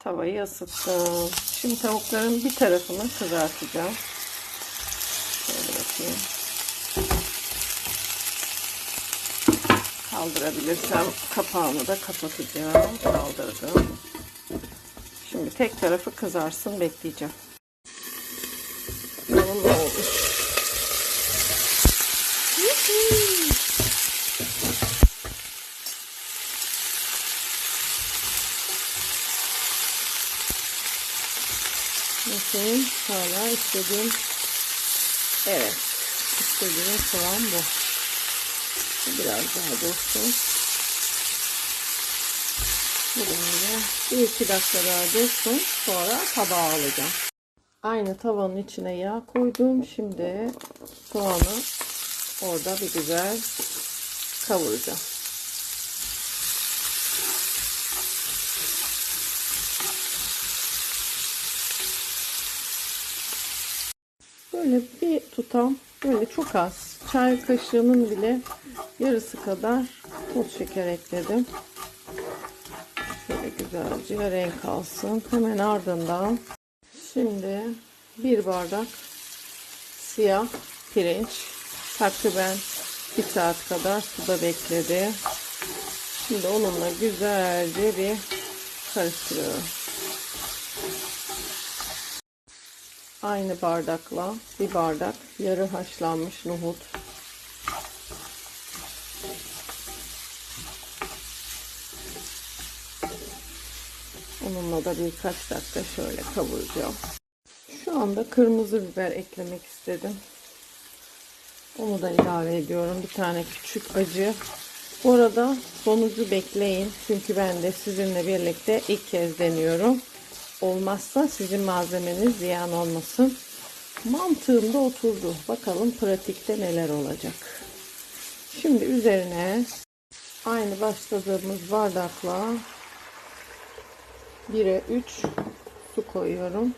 Tavayı ısıttım. Şimdi tavukların bir tarafını kızartacağım. Şöyle bakayım. Kaldırabilirsem kapağını da kapatacağım. Kaldırdım. Şimdi tek tarafı kızarsın bekleyeceğim. Ne olmuş. Bakayım hala istediğim evet istediğim soğan bu. Biraz daha dursun. Böyle bir iki dakika daha dursun. Sonra tabağa alacağım. Aynı tavanın içine yağ koydum. Şimdi soğanı orada bir güzel kavuracağım. Böyle bir tutam böyle çok az çay kaşığının bile yarısı kadar toz şeker ekledim. Şöyle güzelce renk alsın. Hemen ardından şimdi bir bardak siyah pirinç takriben bir saat kadar suda bekledi. Şimdi onunla güzelce bir karıştırıyorum. Aynı bardakla bir bardak yarı haşlanmış nohut. Onunla da birkaç dakika şöyle kavuracağım. Şu anda kırmızı biber eklemek istedim. Onu da ilave ediyorum. Bir tane küçük acı. Bu arada sonucu bekleyin. Çünkü ben de sizinle birlikte ilk kez deniyorum. Olmazsa sizin malzemeniz ziyan olmasın. Mantığım da oturdu. Bakalım pratikte neler olacak. Şimdi üzerine aynı başladığımız bardakla 1'e 3 su koyuyorum.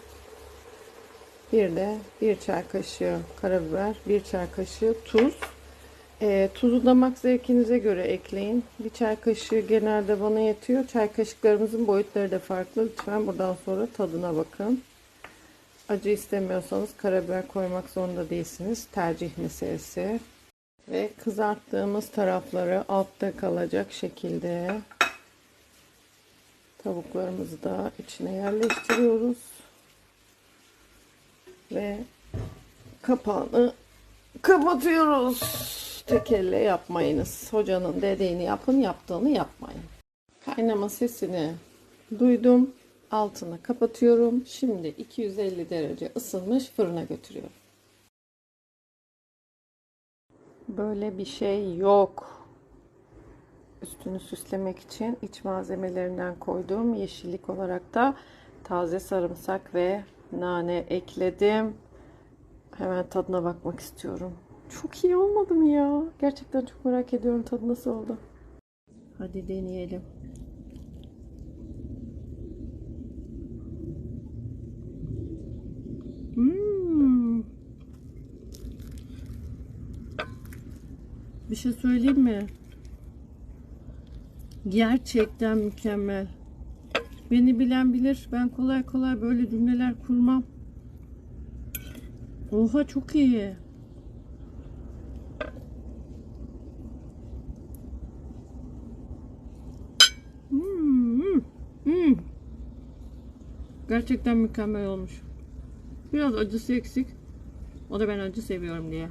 Bir de bir çay kaşığı karabiber, bir çay kaşığı tuz. E, tuzu damak zevkinize göre ekleyin. Bir çay kaşığı genelde bana yetiyor. Çay kaşıklarımızın boyutları da farklı. Lütfen buradan sonra tadına bakın. Acı istemiyorsanız karabiber koymak zorunda değilsiniz. Tercih meselesi. Ve kızarttığımız tarafları altta kalacak şekilde tavuklarımızı da içine yerleştiriyoruz. Ve kapağını kapatıyoruz. Tek elle yapmayınız. Hocanın dediğini yapın, yaptığını yapmayın. Kaynama sesini duydum. Altını kapatıyorum. Şimdi 250 derece ısınmış fırına götürüyorum. Böyle bir şey yok. Üstünü süslemek için iç malzemelerinden koyduğum yeşillik olarak da taze sarımsak ve nane ekledim. Hemen tadına bakmak istiyorum. Çok iyi olmadı mı ya? Gerçekten çok merak ediyorum tadı nasıl oldu. Hadi deneyelim. Hmm. Bir şey söyleyeyim mi? Gerçekten mükemmel. Beni bilen bilir. Ben kolay kolay böyle cümleler kurmam. Oha çok iyi. Hmm, hmm. Gerçekten mükemmel olmuş. Biraz acısı eksik. O da ben acı seviyorum diye.